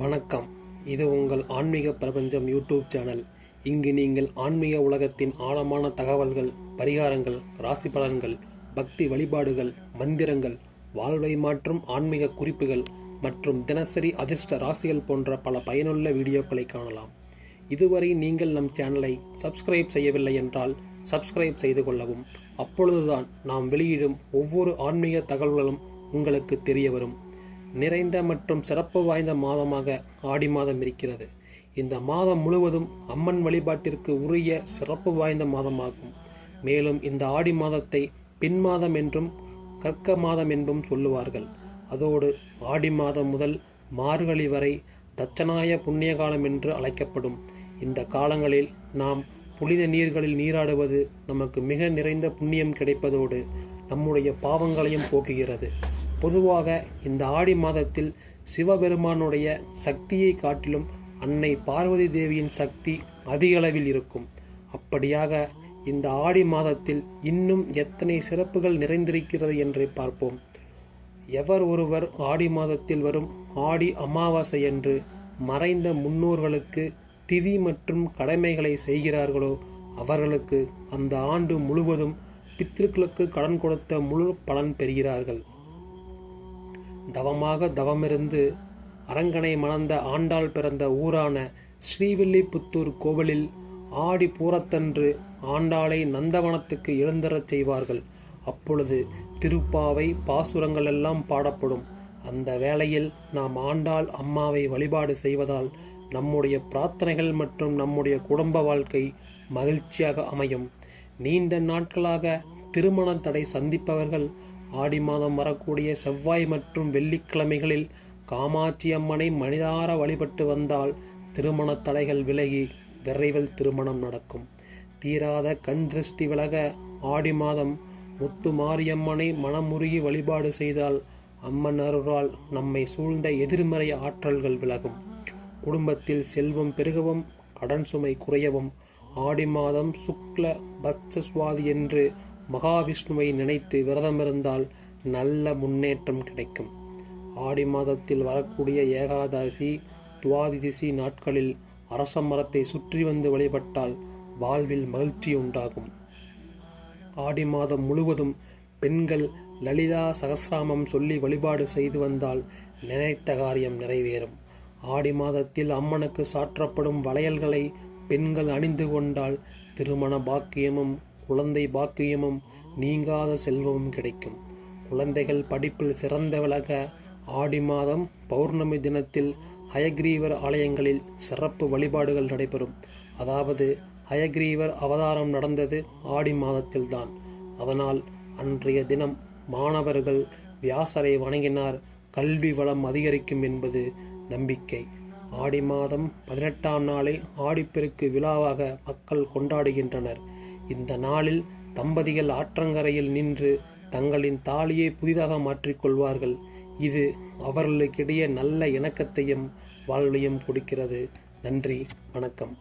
வணக்கம். இது உங்கள் ஆன்மீக பிரபஞ்சம் யூடியூப் சேனல். இங்கு நீங்கள் ஆன்மீக உலகத்தின் ஆழமான தகவல்கள் பரிகாரங்கள் ராசி பலன்கள் பக்தி வழிபாடுகள் மந்திரங்கள் வாழ்வை மாற்றும் ஆன்மீக குறிப்புகள் மற்றும் தினசரி அதிர்ஷ்ட ராசிகள் போன்ற பல பயனுள்ள வீடியோக்களை காணலாம். இதுவரை நீங்கள் நம் சேனலை சப்ஸ்கிரைப் செய்யவில்லை என்றால் சப்ஸ்கிரைப் செய்து கொள்ளவும். அப்பொழுதுதான் நாம் வெளியிடும் ஒவ்வொரு ஆன்மீக தகவல்களும் உங்களுக்கு தெரிய வரும். நிறைந்த மற்றும் சிறப்பு வாய்ந்த மாதமாக ஆடி மாதம் இருக்கிறது. இந்த மாதம் முழுவதும் அம்மன் வழிபாட்டிற்கு உரிய சிறப்பு வாய்ந்த மாதமாகும். மேலும் இந்த ஆடி மாதத்தை பின் மாதம் என்றும் கற்க மாதம் என்றும் சொல்லுவார்கள். அதோடு ஆடி மாதம் முதல் மார்கழி வரை தட்சநாய புண்ணிய காலம் என்று அழைக்கப்படும். இந்த காலங்களில் நாம் புனித நீர்களில் நீராடுவது நமக்கு மிக நிறைந்த புண்ணியம் கிடைப்பதோடு நம்முடைய பாவங்களையும் போக்குகிறது. பொதுவாக இந்த ஆடி மாதத்தில் சிவபெருமானுடைய சக்தியை காட்டிலும் அன்னை பார்வதி தேவியின் சக்தி அதிக அளவில் இருக்கும். அப்படியாக இந்த ஆடி மாதத்தில் இன்னும் எத்தனை சிறப்புகள் நிறைந்திருக்கிறது என்று பார்ப்போம். எவர் ஒருவர் ஆடி மாதத்தில் வரும் ஆடி அமாவாசை என்று மறைந்த முன்னோர்களுக்கு திதி மற்றும் கடமைகளை செய்கிறார்களோ அவர்களுக்கு அந்த ஆண்டு முழுவதும் பித்திருக்களுக்கு கடன் கொடுத்த முழு பலன் பெறுகிறார்கள். தவமாக தவமிருந்து அரங்கனை மணந்த ஆண்டாள் பிறந்த ஊரான ஸ்ரீவில்லிபுத்தூர் கோவிலில் ஆடி பூரத்தன்று ஆண்டாளை நந்தவனத்துக்கு எழுந்தரச் செய்வார்கள். அப்பொழுது திருப்பாவை பாசுரங்கள் எல்லாம் பாடப்படும். அந்த வேளையில் நாம் ஆண்டாள் அம்மாவை வழிபாடு செய்வதால் நம்முடைய பிரார்த்தனைகள் மற்றும் நம்முடைய குடும்ப வாழ்க்கை மகிழ்ச்சியாக அமையும். நீண்ட நாட்களாக திருமண தடை சந்திப்பவர்கள் ஆடி மாதம் வரக்கூடிய செவ்வாய் மற்றும் வெள்ளிக்கிழமைகளில் காமாட்சி அம்மனை மனிதார வழிபட்டு வந்தால் திருமண தடைகள் விலகி விரைவில் திருமணம் நடக்கும். தீராத கண் திருஷ்டி விலக ஆடி மாதம் முத்து மாரியம்மனை மனமுருகி வழிபாடு செய்தால் அம்மன் அருளால் நம்மை சூழ்ந்த எதிர்மறை ஆற்றல்கள் விலகும். குடும்பத்தில் செல்வம் பெருகவும் கடன் சுமை குறையவும் ஆடி மாதம் சுக்ல பட்சஸ்வாதி என்று மகாவிஷ்ணுவை நினைத்து விரதமிருந்தால் நல்ல முன்னேற்றம் கிடைக்கும். ஆடி மாதத்தில் வரக்கூடிய ஏகாதசி துவாதிசி நாட்களில் அரச மரத்தை சுற்றி வந்து வழிபட்டால் வாழ்வில் மகிழ்ச்சி உண்டாகும். ஆடி மாதம் முழுவதும் பெண்கள் லலிதா சகசிராமம் சொல்லி வழிபாடு செய்து வந்தால் நினைத்த காரியம் நிறைவேறும். ஆடி மாதத்தில் அம்மனுக்கு சாற்றப்படும் வளையல்களை பெண்கள் அணிந்து கொண்டால் திருமண பாக்கியமும் குழந்தை பாக்கியமும் நீங்காத செல்வமும் கிடைக்கும். குழந்தைகள் படிப்பில் சிறந்த விலக ஆடி மாதம் பௌர்ணமி தினத்தில் ஹயக்ரீவர் ஆலயங்களில் சிறப்பு வழிபாடுகள் நடைபெறும். அதாவது ஹயக்ரீவர் அவதாரம் நடந்தது ஆடி மாதத்தில்தான். அதனால் அன்றைய தினம் மாணவர்கள் வியாசரை வணங்கினார். கல்வி வளம் அதிகரிக்கும் என்பது நம்பிக்கை. ஆடி மாதம் பதினெட்டாம் நாளை ஆடிப்பெருக்கு விழாவாக மக்கள் கொண்டாடுகின்றனர். இந்த நாளில் தம்பதிகள் ஆற்றங்கரையில் நின்று தங்களின் தாலியை புதிதாக மாற்றிக்கொள்வார்கள் இது அவர்களுக்கிடையே நல்ல இணக்கத்தையும் வாழ்வையும் கொடுக்கிறது. நன்றி வணக்கம்.